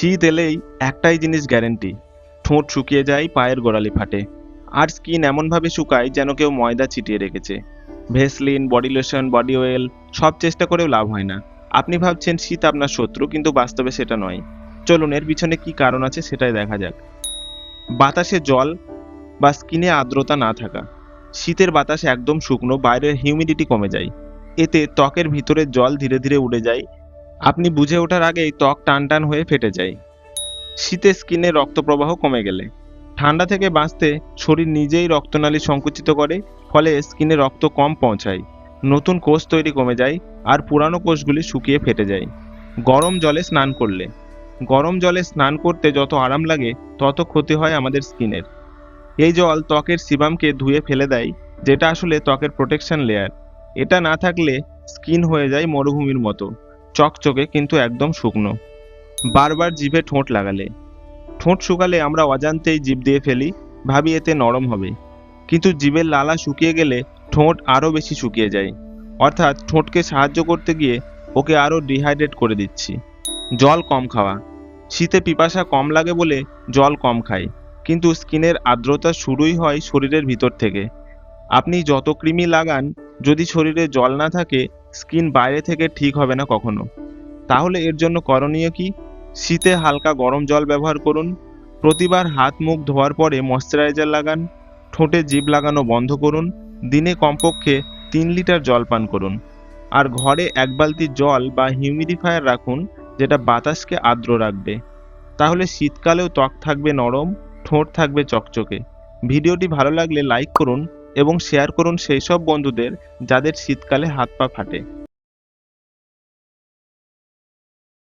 শীত এলেই একটাই জিনিস গ্যারেন্টি ঠোঁট শুকিয়ে যায় পায়ের গোড়ালি ফাটে। আর স্কিন এমনভাবে শুকায় যেন কেউ ময়দা ছিটিয়ে রেখেছে। Vaseline body lotion body oil সব চেষ্টা করেও লাভ হয় না। আপনি ভাবছেন, শীত আপনার শত্রু, কিন্তু বাস্তবে সেটা নয়। চলুন, এর পিছনে কি কারণ আছে সেটাই দেখা যাক। বাতাসে জল বা স্কিনে আর্দ্রতা না থাকা। শীতের বাতাস একদম শুকনো, বাইরের হিউমিডিটি কমে যায়। এতে ত্বকের ভিতরে জল ধীরে ধীরে উড়ে যায় আপনি বুঝে ওঠার আগেই ত্বক টান টান হয়ে ফেটে যায়। শীতে স্কিনে রক্ত প্রবাহ কমে গেলে। ঠান্ডা থেকে বাঁচতে শরীর নিজেই রক্তনালী সংকুচিত করে, ফলে স্কিনে রক্ত কম পৌঁছায়। নতুন কোষ তৈরি কমে যায় আর পুরানো কোষগুলি শুকিয়ে ফেটে যায়। গরম জলে স্নান করলে। গরম জলে স্নান করতে যত আরাম লাগে, তত ক্ষতি হয় আমাদের স্কিনের। এই জল ত্বকের সিবামকে ধুয়ে ফেলে দেয়, যেটা আসলে ত্বকের প্রোটেকশন লেয়ার। এটা না থাকলে স্কিন হয়ে যায় মরুভূমির মতো। চকচকে কিন্তু একদম শুকনো। বারবার জিভে ঠোঁট লাগালে। ঠোঁট শুকালে আমরা অজান্তেই জিভ দিয়ে ফেলি, ভাবি এতে নরম হবে। কিন্তু জিভের লালা শুকিয়ে গেলে ঠোঁট আরও বেশি শুকিয়ে যায়। অর্থাৎ ঠোঁটকে সাহায্য করতে গিয়ে ওকে আরও ডিহাইড্রেট করে দিচ্ছি। জল কম খাওয়া। শীতে পিপাসা কম লাগে বলে জল কম খাই। কিন্তু স্কিনের আর্দ্রতা শুরুই হয় শরীরের ভিতর থেকে। আপনি যত কৃমি লাগান, যদি শরীরে জল না থাকে স্কিন বাইরে থেকে ঠিক হবে না কখনো। তাহলে এর জন্য করণীয় কি? শীতে হালকা গরম জল ব্যবহার করুন। প্রতিবার হাত মুখ ধোয়ার পরে ময়শ্চারাইজার লাগান। ঠোঁটে জিভ লাগানো বন্ধ করুন। দিনে কমপক্ষে তিন লিটার জল পান করুন। আর ঘরে এক বালতি জল বা হিউমিডিফায়ার রাখুন, যেটা বাতাসকে আর্দ্র রাখবে। তাহলে শীতকালেও ত্বক থাকবে নরম, ঠোঁট থাকবে চকচকে। ভিডিওটি ভালো লাগলে লাইক করুন এবং শেয়ার করুন সেই সব বন্ধুদের যাদের শীতকালে হাত পা ফাটে।